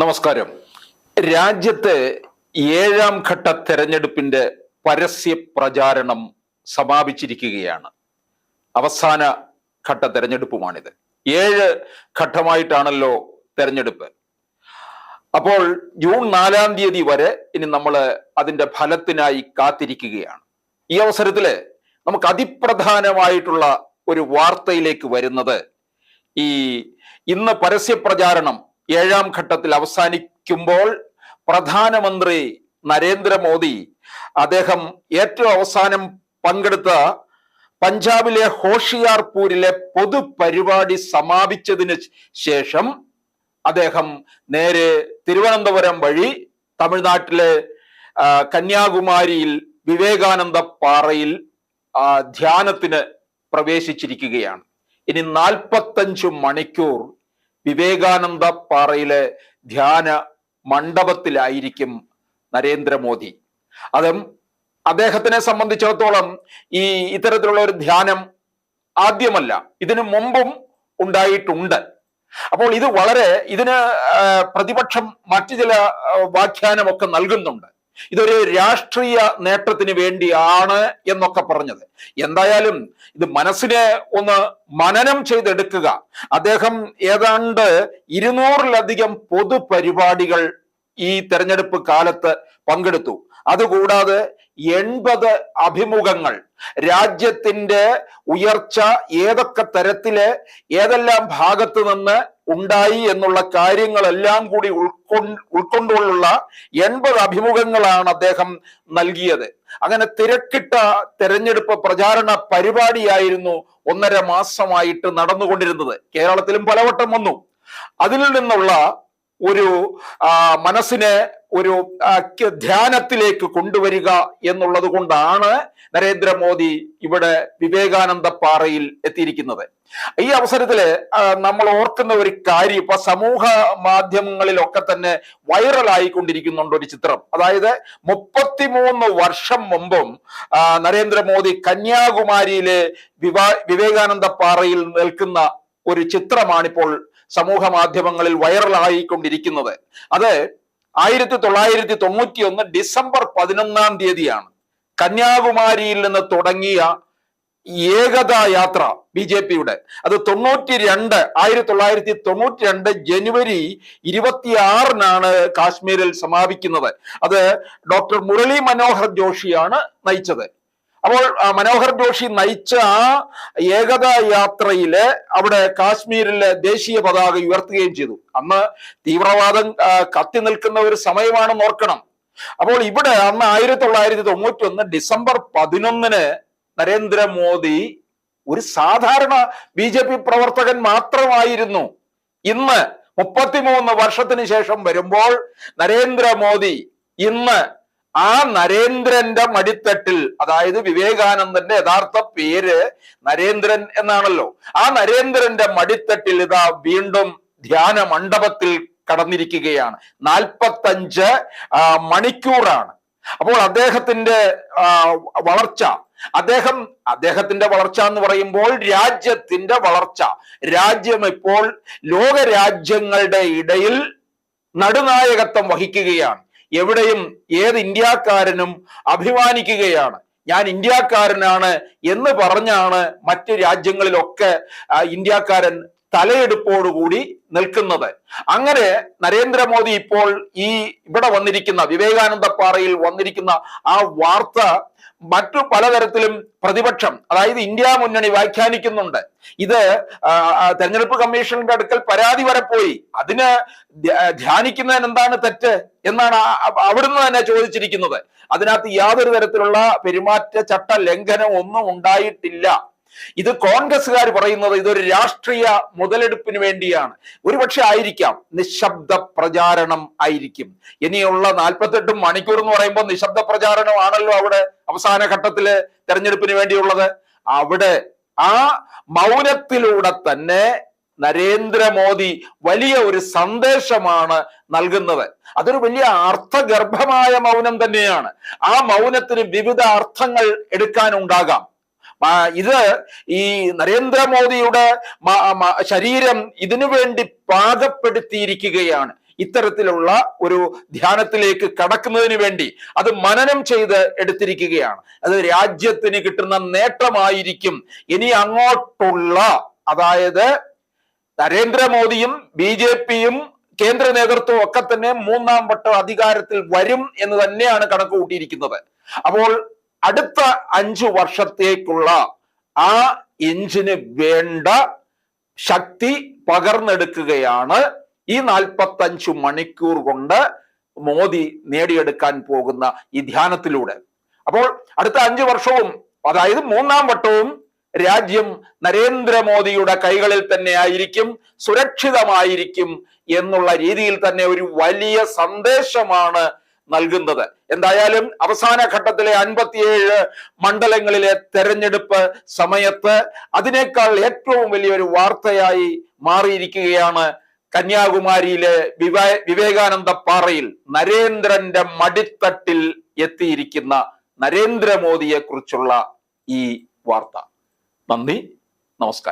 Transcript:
നമസ്കാരം. രാജ്യത്ത് ഏഴാം ഘട്ട തെരഞ്ഞെടുപ്പിന്റെ പരസ്യ പ്രചാരണം സമാപിച്ചിരിക്കുകയാണ്. അവസാന ഘട്ട തെരഞ്ഞെടുപ്പുമാണിത്. ഏഴ് ഘട്ടമായിട്ടാണല്ലോ തെരഞ്ഞെടുപ്പ്. അപ്പോൾ ജൂൺ നാലാം തീയതി വരെ ഇനി നമ്മൾ അതിന്റെ ഫലത്തിനായി കാത്തിരിക്കുകയാണ്. ഈ അവസരത്തിൽ നമുക്ക് അതിപ്രധാനമായിട്ടുള്ള ഒരു വാർത്തയിലേക്ക് വരുന്നത് ഈ ഇന്ന് പരസ്യ പ്രചാരണം ഏഴാം ഘട്ടത്തിൽ അവസാനിക്കുമ്പോൾ പ്രധാനമന്ത്രി നരേന്ദ്രമോദി അദ്ദേഹം ഏറ്റവും അവസാനം പങ്കെടുത്ത പഞ്ചാബിലെ ഹോഷിയാർപൂരിലെ പൊതുപരിപാടി സമാപിച്ചതിന് ശേഷം അദ്ദേഹം നേരെ തിരുവനന്തപുരം വഴി തമിഴ്നാട്ടിലെ കന്യാകുമാരിയിൽ വിവേകാനന്ദ പാറയിൽ ധ്യാനത്തിന് പ്രവേശിച്ചിരിക്കുകയാണ്. ഇനി നാൽപ്പത്തഞ്ചു മണിക്കൂർ വിവേകാനന്ദ പാറയിലെ ധ്യാന മണ്ഡപത്തിലായിരിക്കും നരേന്ദ്രമോദി. അതും അദ്ദേഹത്തിനെ സംബന്ധിച്ചിടത്തോളം ഈ ഇത്തരത്തിലുള്ള ഒരു ധ്യാനം ആദ്യമല്ല ഇതിനു മുമ്പും ഉണ്ടായിട്ടുണ്ട്. അപ്പോൾ ഇത് വളരെ ഇതിന് പ്രതിപക്ഷം മറ്റു ചില വ്യാഖ്യാനമൊക്കെ നൽകുന്നുണ്ട്. ഇതൊരു രാഷ്ട്രീയ നേട്ടത്തിന് വേണ്ടിയാണ് എന്നൊക്കെ പറഞ്ഞത്. എന്തായാലും ഇത് മനസ്സിനെ ഒന്ന് മനനം ചെയ്തെടുക്കുക. അദ്ദേഹം ഏതാണ്ട് ഇരുന്നൂറിലധികം പൊതുപരിപാടികൾ ഈ തെരഞ്ഞെടുപ്പ് കാലത്ത് പങ്കെടുത്തു. അതുകൂടാതെ എൺപത് അഭിമുഖങ്ങൾ രാജ്യത്തിന്റെ ഉയർച്ച ഏതൊക്കെ തരത്തിൽ ഏതെല്ലാം ഭാഗത്ത് നിന്ന് ഉണ്ടായി എന്നുള്ള കാര്യങ്ങളെല്ലാം കൂടി ഉൾക്കൊ ഉൾക്കൊണ്ടുള്ള എൺപത് അഭിമുഖങ്ങളാണ് അദ്ദേഹം നൽകിയത്. അങ്ങനെ തിരക്കിട്ട തെരഞ്ഞെടുപ്പ് പ്രചാരണ പരിപാടിയായിരുന്നു ഒന്നര മാസമായിട്ട് നടന്നുകൊണ്ടിരുന്നത്. കേരളത്തിലും പലവട്ടം വന്നു. അതിൽ നിന്നുള്ള ഒരു മനസ്സിനെ ഒരു ധ്യാനത്തിലേക്ക് കൊണ്ടുവരിക എന്നുള്ളത് കൊണ്ടാണ് നരേന്ദ്രമോദി ഇവിടെ വിവേകാനന്ദ പാറയിൽ എത്തിയിരിക്കുന്നത്. ഈ അവസരത്തിൽ നമ്മൾ ഓർക്കുന്ന ഒരു കാര്യം ഇപ്പൊ സമൂഹ മാധ്യമങ്ങളിലൊക്കെ തന്നെ വൈറലായിക്കൊണ്ടിരിക്കുന്നുണ്ട് ഒരു ചിത്രം. അതായത് മുപ്പത്തിമൂന്ന് വർഷം മുമ്പും നരേന്ദ്രമോദി കന്യാകുമാരിയിലെ വിവാ വിവേകാനന്ദ പാറയിൽ നിൽക്കുന്ന ഒരു ചിത്രമാണിപ്പോൾ സമൂഹ മാധ്യമങ്ങളിൽ വൈറലായിക്കൊണ്ടിരിക്കുന്നത് അത് ആയിരത്തി തൊള്ളായിരത്തി തൊണ്ണൂറ്റി ഒന്ന് ഡിസംബർ പതിനൊന്നാം തീയതിയാണ്. കന്യാകുമാരിയിൽ നിന്ന് തുടങ്ങിയ ഏകതാ യാത്ര ബി ജെ പിയുടെ. അത് തൊണ്ണൂറ്റി രണ്ട് ആയിരത്തി തൊള്ളായിരത്തി തൊണ്ണൂറ്റി രണ്ട് ജനുവരി ഇരുപത്തിയാറിനാണ് കാശ്മീരിൽ സമാപിക്കുന്നത്. അത് ഡോക്ടർ മുരളി മനോഹർ ജോഷിയാണ് നയിച്ചത്. അപ്പോൾ മനോഹർ ജോഷി നയിച്ച ആ ഏകതാ യാത്രയിൽ അവിടെ കാശ്മീരിലെ ദേശീയ പതാക ഉയർത്തുകയും ചെയ്തു. അന്ന് തീവ്രവാദം കത്തി നിൽക്കുന്ന ഒരു സമയമാണെന്ന് ഓർക്കണം. അപ്പോൾ ഇവിടെ അന്ന് ആയിരത്തി തൊള്ളായിരത്തി തൊണ്ണൂറ്റി ഒന്ന് ഡിസംബർ പതിനൊന്നിന് നരേന്ദ്രമോദി ഒരു സാധാരണ ബി ജെ പി പ്രവർത്തകൻ മാത്രമായിരുന്നു. ഇന്ന് മുപ്പത്തിമൂന്ന് വർഷത്തിന് ശേഷം വരുമ്പോൾ നരേന്ദ്രമോദി ഇന്ന് ആ നരേന്ദ്രന്റെ മടിത്തട്ടിൽ അതായത് വിവേകാനന്ദന്റെ യഥാർത്ഥ പേര് നരേന്ദ്രൻ എന്നാണല്ലോ. ആ നരേന്ദ്രന്റെ മടിത്തട്ടിൽ ഇതാ വീണ്ടും ധ്യാന മണ്ഡപത്തിൽ കടന്നിരിക്കുകയാണ്. നാൽപ്പത്തഞ്ച് മണിക്കൂറാണ്. അപ്പോൾ അദ്ദേഹത്തിന്റെ വളർച്ച അദ്ദേഹം അദ്ദേഹത്തിന്റെ വളർച്ച എന്ന് പറയുമ്പോൾ രാജ്യത്തിന്റെ വളർച്ച. രാജ്യം ഇപ്പോൾ ലോകരാജ്യങ്ങളുടെ ഇടയിൽ നടുനായകത്വം വഹിക്കുകയാണ്. എവിടെയും ഏത് ഇന്ത്യക്കാരനും അഭിമാനിക്കുകയാണ്. ഞാൻ ഇന്ത്യക്കാരനാണ് എന്ന് പറഞ്ഞാണ് മറ്റു രാജ്യങ്ങളിലൊക്കെ ഇന്ത്യക്കാരൻ തലയെടുപ്പോടുകൂടി നിൽക്കുന്നത്. അങ്ങനെ നരേന്ദ്രമോദി ഇപ്പോൾ ഈ ഇവിടെ വന്നിരിക്കുന്ന വിവേകാനന്ദ പാറയിൽ വന്നിരിക്കുന്ന ആ വാർത്ത മറ്റു പലതരത്തിലും പ്രതിപക്ഷം അതായത് ഇന്ത്യ മുന്നണി വ്യാഖ്യാനിക്കുന്നുണ്ട്. ഇത് തെരഞ്ഞെടുപ്പ് കമ്മീഷന്റെ അടുക്കൽ പരാതി വരെ പോയി. അതിന് ധ്യ- ധ്യാനിക്കുന്നതിന് എന്താണ് തെറ്റ് എന്നാണ് അവിടുന്ന് തന്നെ ചോദിച്ചിരിക്കുന്നത്. അതിനകത്ത് യാതൊരു തരത്തിലുള്ള പെരുമാറ്റ ചട്ട ലംഘനം ഒന്നും ഉണ്ടായിട്ടില്ല. ഇത് കോൺഗ്രസ്സുകാർ പറയുന്നത് ഇതൊരു രാഷ്ട്രീയ മുതലെടുപ്പിന് വേണ്ടിയാണ്. ഒരുപക്ഷെ ആയിരിക്കാം നിശബ്ദ പ്രചാരണം ആയിരിക്കും. ഇനിയുള്ള നാൽപ്പത്തെട്ട് മണിക്കൂർ എന്ന് പറയുമ്പോൾ നിശബ്ദ പ്രചാരണമാണല്ലോ അവിടെ അവസാന ഘട്ടത്തിൽ തെരഞ്ഞെടുപ്പിന് വേണ്ടിയുള്ളത്. അവിടെ ആ മൗനത്തിലൂടെ തന്നെ നരേന്ദ്രമോദി വലിയ ഒരു സന്ദേശമാണ് നൽകുന്നത്. അതൊരു വലിയ അർത്ഥഗർഭമായ മൗനം തന്നെയാണ്. ആ മൗനത്തിന് വിവിധ അർത്ഥങ്ങൾ എടുക്കാനുണ്ടാകാം. ഇത് ഈ നരേന്ദ്രമോദിയുടെ ശരീരം ഇതിനു വേണ്ടി പാകപ്പെടുത്തിയിരിക്കുകയാണ്. ഇത്തരത്തിലുള്ള ഒരു ധ്യാനത്തിലേക്ക് കടക്കുന്നതിന് വേണ്ടി അത് മനനം ചെയ്ത് എടുത്തിരിക്കുകയാണ്. അത് രാജ്യത്തിന് കിട്ടുന്ന നേട്ടമായിരിക്കും. ഇനി അങ്ങോട്ടുള്ള അതായത് നരേന്ദ്രമോദിയും ബി ജെ പിയും കേന്ദ്ര നേതൃത്വവും ഒക്കെ തന്നെ മൂന്നാം വട്ടം അധികാരത്തിൽ വരും എന്ന് തന്നെയാണ് കണക്ക് കൂട്ടിയിരിക്കുന്നത് അപ്പോൾ അടുത്ത അഞ്ചു വർഷത്തേക്കുള്ള ആ എഞ്ചിന് വേണ്ട ശക്തി പകർന്നെടുക്കുകയാണ് ഈ നാൽപ്പത്തഞ്ചു മണിക്കൂർ കൊണ്ട് മോദി നേടിയെടുക്കാൻ പോകുന്ന ഈ ധ്യാനത്തിലൂടെ. അപ്പോൾ അടുത്ത അഞ്ചു വർഷവും അതായത് മൂന്നാം വട്ടവും രാജ്യം നരേന്ദ്രമോദിയുടെ കൈകളിൽ തന്നെ ആയിരിക്കും സുരക്ഷിതമായിരിക്കും എന്നുള്ള രീതിയിൽ തന്നെ ഒരു വലിയ സന്ദേശമാണ് നൽകുന്നത്. എന്തായാലും അവസാന ഘട്ടത്തിലെ അൻപത്തിയേഴ് മണ്ഡലങ്ങളിലെ തെരഞ്ഞെടുപ്പ് സമയത്ത് അതിനേക്കാൾ ഏറ്റവും വലിയൊരു വാർത്തയായി മാറിയിരിക്കുകയാണ് കന്യാകുമാരിയിലെ വിവേ വിവേകാനന്ദ പാറയിൽ നരേന്ദ്രന്റെ മടിത്തട്ടിൽ എത്തിയിരിക്കുന്ന നരേന്ദ്രമോദിയെ കുറിച്ചുള്ള ഈ വാർത്ത. നന്ദി. നമസ്കാരം.